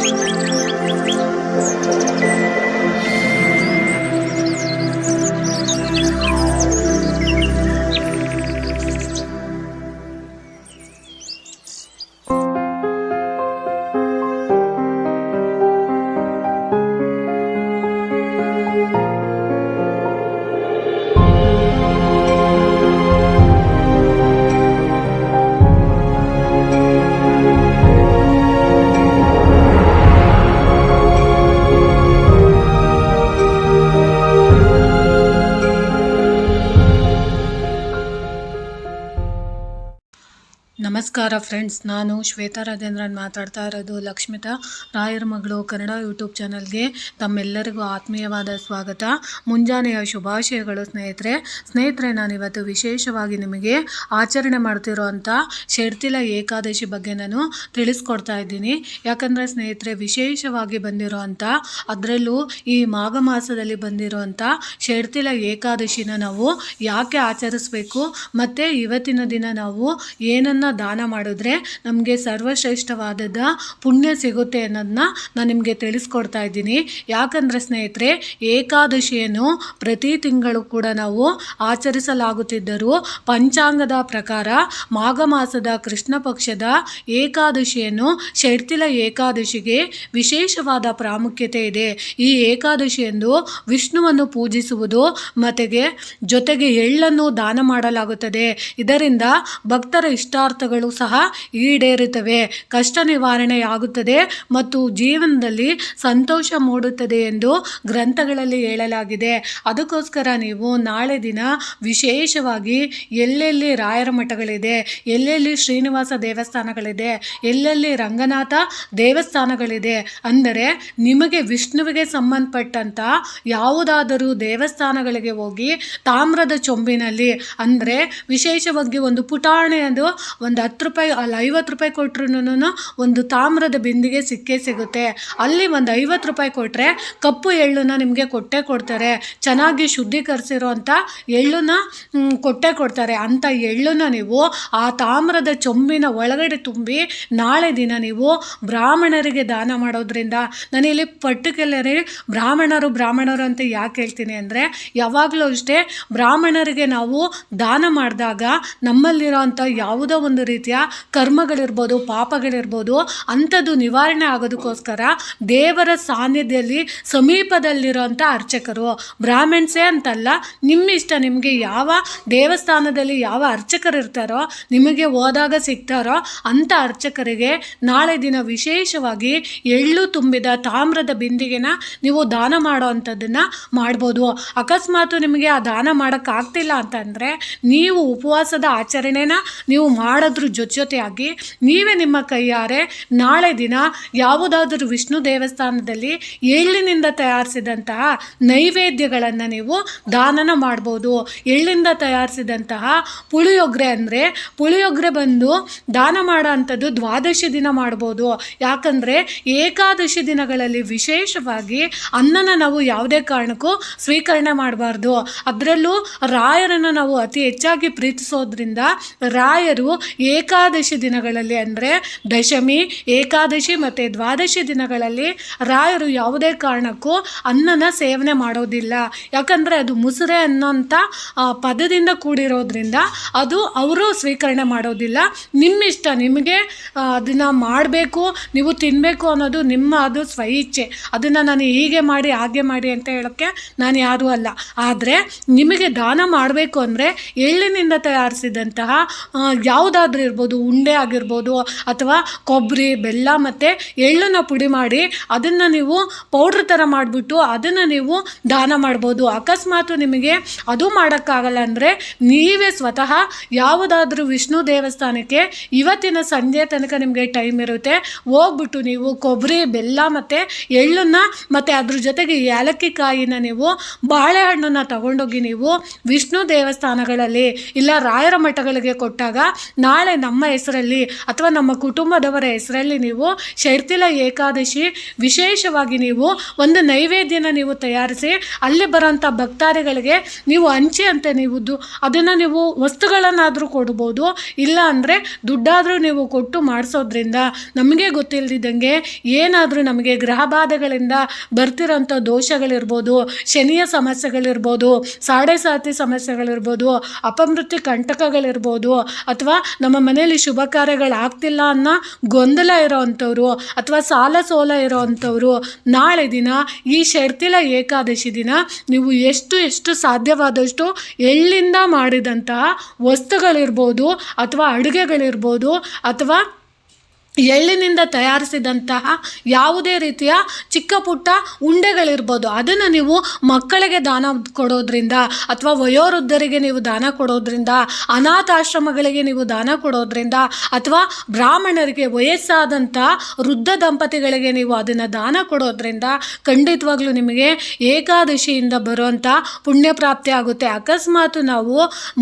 Música ನಮಸ್ಕಾರ ಫ್ರೆಂಡ್ಸ್, ನಾನು ಶ್ವೇತಾ ರಾಜೇಂದ್ರನ್ ಮಾತಾಡ್ತಾ ಇರೋದು ಲಕ್ಷ್ಮಿತಾ. ರಾಯರ ಮಗಳು ಕನ್ನಡ ಯೂಟ್ಯೂಬ್ ಚಾನಲ್ಗೆ ತಮ್ಮೆಲ್ಲರಿಗೂ ಆತ್ಮೀಯವಾದ ಸ್ವಾಗತ. ಮುಂಜಾನೆಯ ಶುಭಾಶಯಗಳು ಸ್ನೇಹಿತರೆ. ಸ್ನೇಹಿತರೆ, ನಾನಿವತ್ತು ವಿಶೇಷವಾಗಿ ನಿಮಗೆ ಆಚರಣೆ ಮಾಡ್ತಿರೋವಂಥ ಶೆಡ್ತಿಲ ಏಕಾದಶಿ ಬಗ್ಗೆ ನಾನು ತಿಳಿಸ್ಕೊಡ್ತಾ ಇದ್ದೀನಿ. ಯಾಕಂದರೆ ಸ್ನೇಹಿತರೆ, ವಿಶೇಷವಾಗಿ ಬಂದಿರುವಂಥ ಅದರಲ್ಲೂ ಈ ಮಾಘ ಮಾಸದಲ್ಲಿ ಬಂದಿರುವಂಥ ಶೆಡ್ತಿಲ ಏಕಾದಶಿನ ನಾವು ಯಾಕೆ ಆಚರಿಸ್ಬೇಕು, ಮತ್ತು ಇವತ್ತಿನ ದಿನ ನಾವು ಏನನ್ನ ದಾನ ಮಾಡಿದ್ರೆ ನಮಗೆ ಸರ್ವಶ್ರೇಷ್ಠವಾದದ ಪುಣ್ಯ ಸಿಗುತ್ತೆ ಅನ್ನೋದನ್ನ ನಾನು ನಿಮಗೆ ತಿಳಿಸ್ಕೊಡ್ತಾ ಇದ್ದೀನಿ. ಯಾಕಂದರೆ ಸ್ನೇಹಿತರೆ, ಏಕಾದಶಿಯನ್ನು ಪ್ರತಿ ತಿಂಗಳು ಕೂಡ ನಾವು ಆಚರಿಸಲಾಗುತ್ತಿದ್ದರೂ ಪಂಚಾಂಗದ ಪ್ರಕಾರ ಮಾಘ ಮಾಸದ ಕೃಷ್ಣ ಪಕ್ಷದ ಏಕಾದಶಿಯನ್ನು ಶೈರ್ತಿಲ ಏಕಾದಶಿಗೆ ವಿಶೇಷವಾದ ಪ್ರಾಮುಖ್ಯತೆ ಇದೆ. ಈ ಏಕಾದಶಿಯಂದು ವಿಷ್ಣುವನ್ನು ಪೂಜಿಸುವುದು ಮತ್ತೆಗೆ ಜೊತೆಗೆ ಎಳ್ಳನ್ನು ದಾನ ಮಾಡಲಾಗುತ್ತದೆ. ಇದರಿಂದ ಭಕ್ತರ ಇಷ್ಟಾರ್ಥಗಳು ಸಹ ಈಡೇರುತ್ತವೆ. ಕಷ್ಟ ನಿವಾರಣೆಯಾಗುತ್ತದೆ ಮತ್ತು ಜೀವನದಲ್ಲಿ ಸಂತೋಷ ಮೂಡುತ್ತದೆ ಎಂದು ಗ್ರಂಥಗಳಲ್ಲಿ ಹೇಳಲಾಗಿದೆ. ಅದಕ್ಕೋಸ್ಕರ ನೀವು ನಾಳೆ ದಿನ ವಿಶೇಷವಾಗಿ ಎಲ್ಲೆಲ್ಲಿ ರಾಯರ ಮಠಗಳಿದೆ, ಎಲ್ಲೆಲ್ಲಿ ಶ್ರೀನಿವಾಸ ದೇವಸ್ಥಾನಗಳಿದೆ, ಎಲ್ಲೆಲ್ಲಿ ರಂಗನಾಥ ದೇವಸ್ಥಾನಗಳಿದೆ ಅಂದರೆ ನಿಮಗೆ ವಿಷ್ಣುವಿಗೆ ಸಂಬಂಧಪಟ್ಟಂಥ ಯಾವುದಾದರೂ ದೇವಸ್ಥಾನಗಳಿಗೆ ಹೋಗಿ ತಾಮ್ರದ ಚೊಂಬಿನಲ್ಲಿ ಅಂದರೆ ವಿಶೇಷವಾಗಿ ಒಂದು ಪುಟಾಣಿ ಅದು ಒಂದು ಹತ್ತು ರೂಪಾಯಿ ಅಲ್ಲಿ ಐವತ್ತು ರೂಪಾಯಿ ಕೊಟ್ರು ಒಂದು ತಾಮ್ರದ ಬಿಂದಿಗೆ ಸಿಕ್ಕೇ ಸಿಗುತ್ತೆ. ಅಲ್ಲಿ ಒಂದು ಐವತ್ತು ರೂಪಾಯಿ ಕೊಟ್ಟರೆ ಕಪ್ಪು ಎಳ್ಳನ್ನ ನಿಮಗೆ ಕೊಟ್ಟೇ ಕೊಡ್ತಾರೆ. ಚೆನ್ನಾಗಿ ಶುದ್ಧೀಕರಿಸಿರೋಂಥ ಎಳ್ಳನ್ನ ಕೊಟ್ಟೆ ಕೊಡ್ತಾರೆ. ಅಂಥ ಎಳ್ಳನ್ನ ನೀವು ಆ ತಾಮ್ರದ ಚೊಂಬಿನ ಒಳಗಡೆ ತುಂಬಿ ನಾಳೆ ದಿನ ನೀವು ಬ್ರಾಹ್ಮಣರಿಗೆ ದಾನ ಮಾಡೋದ್ರಿಂದ ನಾನಿಲ್ಲಿ ಪರ್ಟಿಕ್ಯುಲರಿ ಬ್ರಾಹ್ಮಣರು ಬ್ರಾಹ್ಮಣರು ಅಂತ ಯಾಕೆ ಹೇಳ್ತೀನಿ ಅಂದರೆ, ಯಾವಾಗಲೂ ಅಷ್ಟೇ ಬ್ರಾಹ್ಮಣರಿಗೆ ನಾವು ದಾನ ಮಾಡಿದಾಗ ನಮ್ಮಲ್ಲಿರೋಂಥ ಯಾವುದೋ ಒಂದು ರೀತಿಯ ಕರ್ಮಗಳಿರ್ಬೋದು, ಪಾಪಗಳಿರ್ಬೋದು, ಅಂಥದ್ದು ನಿವಾರಣೆ ಆಗೋದಕ್ಕೋಸ್ಕರ ದೇವರ ಸಾನ್ನಿಧ್ಯದಲ್ಲಿ ಸಮೀಪದಲ್ಲಿರೋಂಥ ಅರ್ಚಕರು. ಬ್ರಾಹ್ಮಣ್ಸೇ ಅಂತಲ್ಲ ನಿಮ್ಮ ಇಷ್ಟ ನಿಮಗೆ ಯಾವ ದೇವಸ್ಥಾನದಲ್ಲಿ ಯಾವ ಅರ್ಚಕರು ಇರ್ತಾರೋ, ನಿಮಗೆ ಹೋದಾಗ ಸಿಗ್ತಾರೋ ಅಂಥ ಅರ್ಚಕರಿಗೆ ನಾಳೆ ದಿನ ವಿಶೇಷವಾಗಿ ಎಳ್ಳು ತುಂಬಿದ ತಾಮ್ರದ ಬಿಂದಿಗೆನ ನೀವು ದಾನ ಮಾಡೋ ಅಂಥದ್ದನ್ನು ಮಾಡ್ಬೋದು. ಅಕಸ್ಮಾತ್ ನಿಮಗೆ ಆ ದಾನ ಮಾಡೋಕ್ಕಾಗ್ತಿಲ್ಲ ಅಂತಂದರೆ ನೀವು ಉಪವಾಸದ ಆಚರಣೆನ ನೀವು ಮಾಡೋದ್ರ ಜೊತೆ ಜೊತೆಯಾಗಿ ನೀವೇ ನಿಮ್ಮ ಕೈಯಾರೆ ನಾಳೆ ದಿನ ಯಾವುದಾದರೂ ವಿಷ್ಣು ದೇವಸ್ಥಾನದಲ್ಲಿ ಎಳ್ಳಿನಿಂದ ತಯಾರಿಸಿದಂತಹ ನೈವೇದ್ಯಗಳನ್ನು ನೀವು ದಾನನ ಮಾಡ್ಬೋದು. ಎಳ್ಳಿಂದ ತಯಾರಿಸಿದಂತಹ ಪುಳಿಯೊಗರೆ ಅಂದರೆ ಪುಳಿಯೊಗರೆ ಬಂದು ದಾನ ಮಾಡೋ ಅಂಥದ್ದು ದ್ವಾದಶಿ ದಿನ ಮಾಡ್ಬೋದು. ಯಾಕಂದರೆ ಏಕಾದಶಿ ದಿನಗಳಲ್ಲಿ ವಿಶೇಷವಾಗಿ ಅನ್ನನ ನಾವು ಯಾವುದೇ ಕಾರಣಕ್ಕೂ ಸ್ವೀಕರಣೆ ಮಾಡಬಾರ್ದು. ಅದರಲ್ಲೂ ರಾಯರನ್ನು ನಾವು ಅತಿ ಹೆಚ್ಚಾಗಿ ಪ್ರೀತಿಸೋದ್ರಿಂದ ರಾಯರು ಏಕಾದಶಿ ದಿನಗಳಲ್ಲಿ ಅಂದರೆ ದಶಮಿ, ಏಕಾದಶಿ ಮತ್ತು ದ್ವಾದಶಿ ದಿನಗಳಲ್ಲಿ ರಾಯರು ಯಾವುದೇ ಕಾರಣಕ್ಕೂ ಅನ್ನನ ಸೇವನೆ ಮಾಡೋದಿಲ್ಲ. ಯಾಕಂದರೆ ಅದು ಮುಸುರೆ ಅನ್ನೋಂಥ ಪದದಿಂದ ಕೂಡಿರೋದ್ರಿಂದ ಅದು ಅವರು ಸ್ವೀಕರಣೆ ಮಾಡೋದಿಲ್ಲ. ನಿಮ್ಮಿಷ್ಟ, ನಿಮಗೆ ಅದನ್ನು ಮಾಡಬೇಕು, ನೀವು ತಿನ್ನಬೇಕು ಅನ್ನೋದು ನಿಮ್ಮ ಅದು ಸ್ವಇಚ್ಛೆ. ಅದನ್ನು ನಾನು ಹೀಗೆ ಮಾಡಿ, ಹಾಗೆ ಮಾಡಿ ಅಂತ ಹೇಳೋಕ್ಕೆ ನಾನು ಯಾರೂ ಅಲ್ಲ. ಆದರೆ ನಿಮಗೆ ದಾನ ಮಾಡಬೇಕು ಅಂದರೆ ಎಳ್ಳಿನಿಂದ ತಯಾರಿಸಿದಂತಹ ಯಾವುದಾದ್ರೂ ಇರ್ಬೋದು ಉಂಡೆ ಆಗಿರ್ಬೋದು, ಅಥವಾ ಕೊಬ್ಬರಿ ಬೆಲ್ಲ ಮತ್ತು ಎಳ್ಳನ್ನ ಪುಡಿ ಮಾಡಿ ಅದನ್ನು ನೀವು ಪೌಡ್ರ್ ಥರ ಮಾಡಿಬಿಟ್ಟು ಅದನ್ನು ನೀವು ದಾನ ಮಾಡ್ಬೋದು. ಅಕಸ್ಮಾತ್ ನಿಮಗೆ ಅದು ಮಾಡೋಕ್ಕಾಗಲ್ಲ ಅಂದರೆ ನೀವೇ ಸ್ವತಃ ಯಾವುದಾದ್ರೂ ವಿಷ್ಣು ದೇವಸ್ಥಾನಕ್ಕೆ ಇವತ್ತಿನ ಸಂಜೆ ತನಕ ನಿಮಗೆ ಟೈಮ್ ಇರುತ್ತೆ. ಹೋಗ್ಬಿಟ್ಟು ನೀವು ಕೊಬ್ಬರಿ ಬೆಲ್ಲ ಮತ್ತು ಎಳ್ಳನ್ನ ಮತ್ತು ಅದ್ರ ಜೊತೆಗೆ ಏಲಕ್ಕಿ ಕಾಯಿನ ನೀವು ಬಾಳೆಹಣ್ಣನ್ನು ತಗೊಂಡೋಗಿ ನೀವು ವಿಷ್ಣು ದೇವಸ್ಥಾನಗಳಲ್ಲಿ ಇಲ್ಲ ರಾಯರ ಮಠಗಳಿಗೆ ಕೊಟ್ಟಾಗ ನಾಳೆ ನಮ್ಮ ಹೆಸರಲ್ಲಿ ಅಥವಾ ನಮ್ಮ ಕುಟುಂಬದವರ ಹೆಸರಲ್ಲಿ ನೀವು ಶೈರ್ತಿಲ ಏಕಾದಶಿ, ವಿಶೇಷವಾಗಿ ನೀವು ಒಂದು ನೈವೇದ್ಯನ ನೀವು ತಯಾರಿಸಿ ಅಲ್ಲಿ ಬರೋಂಥ ಭಕ್ತಾದಿಗಳಿಗೆ ನೀವು ಹಂಚಿ ಅಂತ ನೀವು ಅದನ್ನು ನೀವು ವಸ್ತುಗಳನ್ನಾದರೂ ಕೊಡ್ಬೋದು. ಇಲ್ಲ ಅಂದರೆ ದುಡ್ಡಾದರೂ ನೀವು ಕೊಟ್ಟು ಮಾಡಿಸೋದ್ರಿಂದ ನಮಗೆ ಗೊತ್ತಿಲ್ಲದಿದ್ದಂಗೆ ಏನಾದರೂ ನಮಗೆ ಗ್ರಹ ಬಾಧೆಗಳಿಂದ ಬರ್ತಿರೋಂಥ ದೋಷಗಳಿರ್ಬೋದು, ಶನಿಯ ಸಮಸ್ಯೆಗಳಿರ್ಬೋದು, ಸಾಡೆ ಸಾತಿ ಸಮಸ್ಯೆಗಳಿರ್ಬೋದು, ಅಪಮೃತ್ಯು ಕಂಟಕಗಳಿರ್ಬೋದು ಅಥವಾ ಮನೆಯಲ್ಲಿ ಶುಭ ಕಾರ್ಯಗಳಾಗ್ತಿಲ್ಲ ಅನ್ನೋ ಗೊಂದಲ ಇರೋವಂಥವ್ರು ಅಥವಾ ಸಾಲ ಸೋಲ ಇರೋವಂಥವ್ರು ನಾಳೆ ದಿನ ಈ ಶರ್ತಿಲ ಏಕಾದಶಿ ದಿನ ನೀವು ಎಷ್ಟು ಎಷ್ಟು ಸಾಧ್ಯವಾದಷ್ಟು ಎಳ್ಳಿಂದ ಮಾಡಿದಂತಹ ವಸ್ತುಗಳಿರ್ಬೋದು ಅಥವಾ ಅಡುಗೆಗಳಿರ್ಬೋದು ಅಥವಾ ಎಳ್ಳಿನಿಂದ ತಯಾರಿಸಿದಂತಹ ಯಾವುದೇ ರೀತಿಯ ಚಿಕ್ಕ ಪುಟ್ಟ ಉಂಡೆಗಳಿರ್ಬೋದು. ಅದನ್ನು ನೀವು ಮಕ್ಕಳಿಗೆ ದಾನ ಕೊಡೋದ್ರಿಂದ ಅಥವಾ ವಯೋವೃದ್ಧರಿಗೆ ನೀವು ದಾನ ಕೊಡೋದ್ರಿಂದ, ಅನಾಥಾಶ್ರಮಗಳಿಗೆ ನೀವು ದಾನ ಕೊಡೋದ್ರಿಂದ ಅಥವಾ ಬ್ರಾಹ್ಮಣರಿಗೆ ವಯಸ್ಸಾದಂಥ ವೃದ್ಧ ದಂಪತಿಗಳಿಗೆ ನೀವು ಅದನ್ನು ದಾನ ಕೊಡೋದ್ರಿಂದ ಖಂಡಿತವಾಗ್ಲೂ ನಿಮಗೆ ಏಕಾದಶಿಯಿಂದ ಬರುವಂಥ ಪುಣ್ಯ ಪ್ರಾಪ್ತಿ ಆಗುತ್ತೆ. ಅಕಸ್ಮಾತ್ ನಾವು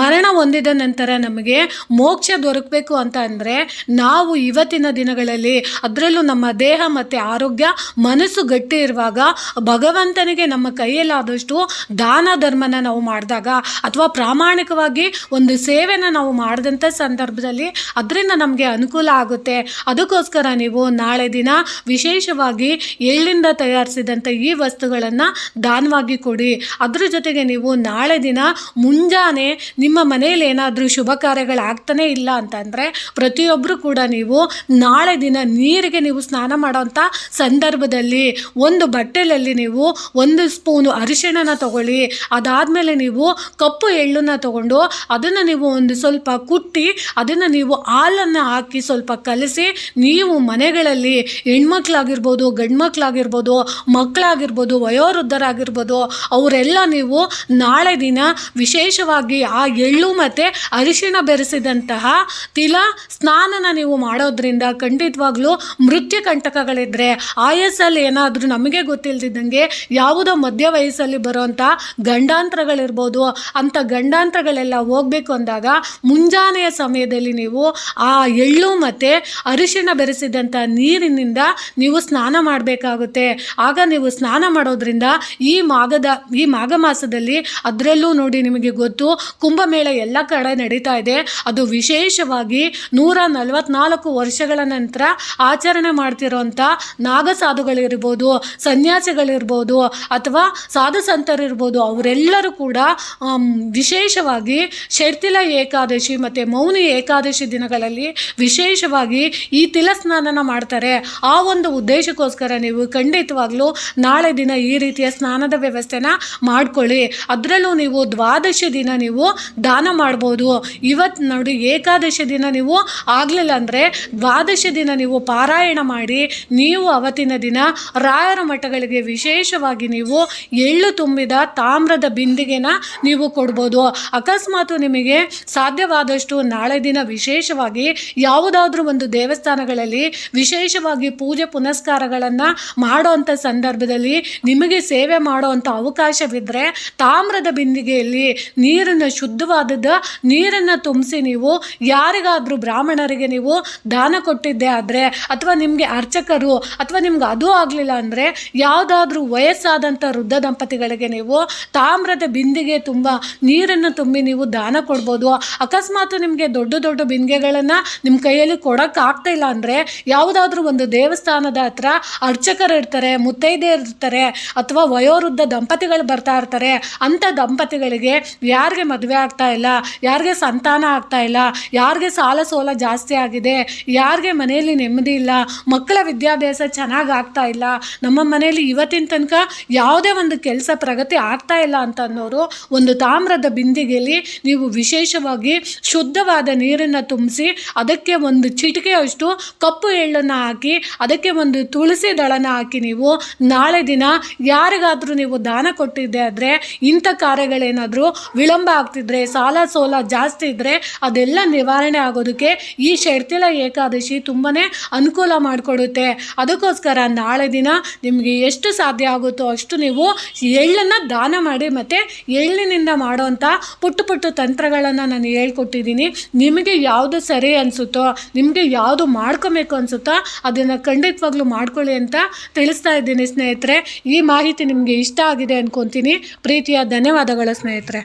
ಮರಣ ಹೊಂದಿದ ನಂತರ ನಮಗೆ ಮೋಕ್ಷ ದೊರಕಬೇಕು ಅಂತ ಅಂದರೆ ನಾವು ಇವತ್ತಿನ ದಿನಗಳಲ್ಲಿ ಅದರಲ್ಲೂ ನಮ್ಮ ದೇಹ ಮತ್ತು ಆರೋಗ್ಯ ಮನಸ್ಸು ಗಟ್ಟಿ ಇರುವಾಗ ಭಗವಂತನಿಗೆ ನಮ್ಮ ಕೈಯಲ್ಲಾದಷ್ಟು ದಾನ ಧರ್ಮನ ನಾವು ಮಾಡಿದಾಗ ಅಥವಾ ಪ್ರಾಮಾಣಿಕವಾಗಿ ಒಂದು ಸೇವೆನ ನಾವು ಮಾಡಿದಂಥ ಸಂದರ್ಭದಲ್ಲಿ ಅದರಿಂದ ನಮಗೆ ಅನುಕೂಲ ಆಗುತ್ತೆ. ಅದಕ್ಕೋಸ್ಕರ ನೀವು ನಾಳೆ ದಿನ ವಿಶೇಷವಾಗಿ ಎಳ್ಳಿಂದ ತಯಾರಿಸಿದಂಥ ಈ ವಸ್ತುಗಳನ್ನು ದಾನವಾಗಿ ಕೊಡಿ. ಅದ್ರ ಜೊತೆಗೆ ನೀವು ನಾಳೆ ದಿನ ಮುಂಜಾನೆ ನಿಮ್ಮ ಮನೆಯಲ್ಲಿ ಏನಾದರೂ ಶುಭ ಕಾರ್ಯಗಳಾಗ್ತಾನೆ ಇಲ್ಲ ಅಂತಂದರೆ ಪ್ರತಿಯೊಬ್ಬರು ಕೂಡ ನೀವು ನಾಳೆ ದಿನ ನೀರಿಗೆ ನೀವು ಸ್ನಾನ ಮಾಡೋವಂಥ ಸಂದರ್ಭದಲ್ಲಿ ಒಂದು ಬಟ್ಟೆಯಲ್ಲಿ ನೀವು ಒಂದು ಸ್ಪೂನು ಅರಿಶಿಣನ ತಗೊಳ್ಳಿ. ಅದಾದಮೇಲೆ ನೀವು ಕಪ್ಪು ಎಳ್ಳನ್ನು ತಗೊಂಡು ಅದನ್ನು ನೀವು ಒಂದು ಸ್ವಲ್ಪ ಕುಟ್ಟಿ ಅದನ್ನು ನೀವು ಹಾಲನ್ನು ಹಾಕಿ ಸ್ವಲ್ಪ ಕಲಸಿ ನೀವು ಮನೆಗಳಲ್ಲಿ ಹೆಣ್ಮಕ್ಳಾಗಿರ್ಬೋದು ಗಂಡು ಮಕ್ಕಳಾಗಿರ್ಬೋದು ಮಕ್ಕಳಾಗಿರ್ಬೋದು ವಯೋವೃದ್ಧರಾಗಿರ್ಬೋದು ಅವರೆಲ್ಲ ನೀವು ನಾಳೆ ದಿನ ವಿಶೇಷವಾಗಿ ಆ ಎಳ್ಳು ಮತ್ತು ಅರಿಶಿಣ ಬೆರೆಸಿದಂತಹ ತಿಲ ಸ್ನಾನನ ನೀವು ಮಾಡೋದ್ರಿಂದ ಖಂಡಿತವಾಗ್ಲೂ ಮೃತ್ಯು ಕಂಟಕಗಳಿದ್ರೆ ಆಯಸ್ಸಲ್ಲಿ ಏನಾದರೂ ನಮಗೆ ಗೊತ್ತಿಲ್ಲದಿದ್ದಂಗೆ ಯಾವುದೋ ಮಧ್ಯ ವಯಸ್ಸಲ್ಲಿ ಬರುವಂಥ ಗಂಡಾಂತರಗಳಿರ್ಬೋದು, ಅಂಥ ಗಂಡಾಂತರಗಳೆಲ್ಲ ಹೋಗಬೇಕು ಅಂದಾಗ ಮುಂಜಾನೆಯ ಸಮಯದಲ್ಲಿ ನೀವು ಆ ಎಳ್ಳು ಮತ್ತು ಅರಿಶಿನ ಬೆರೆಸಿದಂಥ ನೀರಿನಿಂದ ನೀವು ಸ್ನಾನ ಮಾಡಬೇಕಾಗುತ್ತೆ. ಆಗ ನೀವು ಸ್ನಾನ ಮಾಡೋದ್ರಿಂದ ಈ ಮಾಗದ ಈ ಮಾಘ ಮಾಸದಲ್ಲಿ ಅದರಲ್ಲೂ ನೋಡಿ ನಿಮಗೆ ಗೊತ್ತು ಕುಂಭಮೇಳ ಎಲ್ಲ ಕಡೆ ನಡೀತಾ ಇದೆ. ಅದು ವಿಶೇಷವಾಗಿ ನೂರ ನಲವತ್ನಾಲ್ಕು ವರ್ಷಗಳ ನಂತರ ಆಚರಣೆ ಮಾಡ್ತಿರೋಂಥ ನಾಗಸಾಧುಗಳಿರ್ಬೋದು, ಸನ್ಯಾಸಿಗಳಿರ್ಬೋದು ಅಥವಾ ಸಾಧು ಸಂತರಿರ್ಬೋದು, ಅವರೆಲ್ಲರೂ ಕೂಡ ವಿಶೇಷವಾಗಿ ಶೈರ್ತಿಲ ಏಕಾದಶಿ ಮತ್ತು ಮೌನಿ ಏಕಾದಶಿ ದಿನಗಳಲ್ಲಿ ವಿಶೇಷವಾಗಿ ಈ ತಿಲ ಸ್ನಾನನ ಮಾಡ್ತಾರೆ. ಆ ಒಂದು ಉದ್ದೇಶಕ್ಕೋಸ್ಕರ ನೀವು ಖಂಡಿತವಾಗ್ಲೂ ನಾಳೆ ದಿನ ಈ ರೀತಿಯ ಸ್ನಾನದ ವ್ಯವಸ್ಥೆನ ಮಾಡ್ಕೊಳ್ಳಿ. ಅದರಲ್ಲೂ ನೀವು ದ್ವಾದಶಿ ದಿನ ನೀವು ದಾನ ಮಾಡ್ಬೋದು. ಇವತ್ತು ನೋಡಿ ಏಕಾದಶಿ ದಿನ ನೀವು ಆಗಲಿಲ್ಲ ಅಂದರೆ ದ್ವಾದಶಿ ದಿನ ನೀವು ಪಾರಾಯಣ ಮಾಡಿ, ನೀವು ಅವತ್ತಿನ ದಿನ ರಾಯರ ಮಠಗಳಿಗೆ ವಿಶೇಷವಾಗಿ ನೀವು ಎಳ್ಳು ತುಂಬಿದ ತಾಮ್ರದ ಬಿಂದಿಗೆನ ನೀವು ಕೊಡ್ಬೋದು. ಅಕಸ್ಮಾತ್ ನಿಮಗೆ ಸಾಧ್ಯವಾದಷ್ಟು ನಾಳೆ ದಿನ ವಿಶೇಷವಾಗಿ ಯಾವುದಾದ್ರೂ ಒಂದು ದೇವಸ್ಥಾನಗಳಲ್ಲಿ ವಿಶೇಷವಾಗಿ ಪೂಜೆ ಪುನಸ್ಕಾರಗಳನ್ನು ಮಾಡೋವಂಥ ಸಂದರ್ಭದಲ್ಲಿ ನಿಮಗೆ ಸೇವೆ ಮಾಡೋವಂಥ ಅವಕಾಶವಿದ್ದರೆ ತಾಮ್ರದ ಬಿಂದಿಗೆಯಲ್ಲಿ ನೀರನ್ನು ಶುದ್ಧವಾದದ ನೀರನ್ನು ತುಂಬಿಸಿ ನೀವು ಯಾರಿಗಾದರೂ ಬ್ರಾಹ್ಮಣರಿಗೆ ನೀವು ದಾನ ಕೊಟ್ಟಿದ್ದೆ ಆದರೆ, ಅಥವಾ ನಿಮಗೆ ಅರ್ಚಕರು, ಅಥವಾ ನಿಮ್ಗೆ ಅದು ಆಗಲಿಲ್ಲ ಅಂದರೆ, ಯಾವುದಾದ್ರೂ ವಯಸ್ಸಾದಂಥ ವೃದ್ಧ ದಂಪತಿಗಳಿಗೆ ನೀವು ತಾಮ್ರದ ಬಿಂದಿಗೆ ತುಂಬ ನೀರನ್ನು ತುಂಬಿ ನೀವು ದಾನ ಕೊಡ್ಬೋದು. ಅಕಸ್ಮಾತ್ ನಿಮಗೆ ದೊಡ್ಡ ದೊಡ್ಡ ಬಿಂದಿಗೆಗಳನ್ನು ನಿಮ್ಮ ಕೈಯಲ್ಲಿ ಕೊಡೋಕ್ಕಾಗ್ತಾ ಇಲ್ಲ ಅಂದರೆ, ಯಾವುದಾದ್ರೂ ಒಂದು ದೇವಸ್ಥಾನದ ಹತ್ರ ಅರ್ಚಕರು ಇರ್ತಾರೆ, ಮುತ್ತೈದೆಯರು ಇರ್ತಾರೆ, ಅಥವಾ ವಯೋವೃದ್ಧ ದಂಪತಿಗಳು ಬರ್ತಾ ಇರ್ತಾರೆ ಅಂಥ ದಂಪತಿಗಳಿಗೆ ಯಾರಿಗೆ ಮದುವೆ ಆಗ್ತಾ ಇಲ್ಲ, ಯಾರಿಗೆ ಸಂತಾನ ಆಗ್ತಾ ಇಲ್ಲ, ಯಾರಿಗೆ ಸಾಲ ಸೋಲ ಜಾಸ್ತಿ ಆಗಿದೆ, ಯಾರಿಗೆ ಮನೆಯಲ್ಲಿ ನೆಮ್ಮದಿ ಇಲ್ಲ, ಮಕ್ಕಳ ವಿದ್ಯಾಭ್ಯಾಸ ಚೆನ್ನಾಗಿ ಆಗ್ತಾ ಇಲ್ಲ, ನಮ್ಮ ಮನೆಯಲ್ಲಿ ಇವತ್ತಿನ ತನಕ ಯಾವುದೇ ಒಂದು ಕೆಲಸ ಪ್ರಗತಿ ಆಗ್ತಾ ಇಲ್ಲ ಅಂತ ಅನ್ನೋರು ಒಂದು ತಾಮ್ರದ ಬಿಂದಿಗೆಯಲ್ಲಿ ನೀವು ವಿಶೇಷವಾಗಿ ಶುದ್ಧವಾದ ನೀರನ್ನು ತುಂಬಿಸಿ, ಅದಕ್ಕೆ ಒಂದು ಚಿಟಿಕೆಯಷ್ಟು ಕಪ್ಪು ಎಳ್ಳನ್ನು ಹಾಕಿ, ಅದಕ್ಕೆ ಒಂದು ತುಳಸಿ ದಳನ ಹಾಕಿ ನೀವು ನಾಳೆ ದಿನ ಯಾರಿಗಾದರೂ ನೀವು ದಾನ ಕೊಟ್ಟಿದ್ದೆ ಆದರೆ, ಇಂಥ ಕಾರ್ಯಗಳೇನಾದರೂ ವಿಳಂಬ ಆಗ್ತಿದ್ರೆ, ಸಾಲ ಸೋಲ ಜಾಸ್ತಿ ಇದ್ದರೆ ಅದೆಲ್ಲ ನಿವಾರಣೆ ಆಗೋದಕ್ಕೆ ಈ ಶೈರ್ತಿಲ ಏಕಾದಶಿ ತುಂಬಾ ಅನುಕೂಲ ಮಾಡಿಕೊಡುತ್ತೆ. ಅದಕ್ಕೋಸ್ಕರ ನಾಳೆ ದಿನ ನಿಮಗೆ ಎಷ್ಟು ಸಾಧ್ಯ ಆಗುತ್ತೋ ಅಷ್ಟು ನೀವು ಎಳ್ಳನ್ನು ದಾನ ಮಾಡಿ ಮತ್ತು ಎಳ್ಳಿನಿಂದ ಮಾಡೋವಂಥ ಪುಟ್ಟ ಪುಟ್ಟ ತಂತ್ರಗಳನ್ನು ನಾನು ಹೇಳ್ಕೊಟ್ಟಿದ್ದೀನಿ. ನಿಮಗೆ ಯಾವುದು ಸರಿ ಅನಿಸುತ್ತೋ, ನಿಮಗೆ ಯಾವುದು ಮಾಡ್ಕೋಬೇಕು ಅನಿಸುತ್ತೋ ಅದನ್ನು ಖಂಡಿತವಾಗ್ಲೂ ಮಾಡ್ಕೊಳ್ಳಿ ಅಂತ ತಿಳಿಸ್ತಾ ಇದ್ದೀನಿ ಸ್ನೇಹಿತರೆ. ಈ ಮಾಹಿತಿ ನಿಮಗೆ ಇಷ್ಟ ಆಗಿದೆ ಅಂದ್ಕೊತೀನಿ ಪ್ರೀತಿಯ ಧನ್ಯವಾದಗಳು ಸ್ನೇಹಿತರೆ.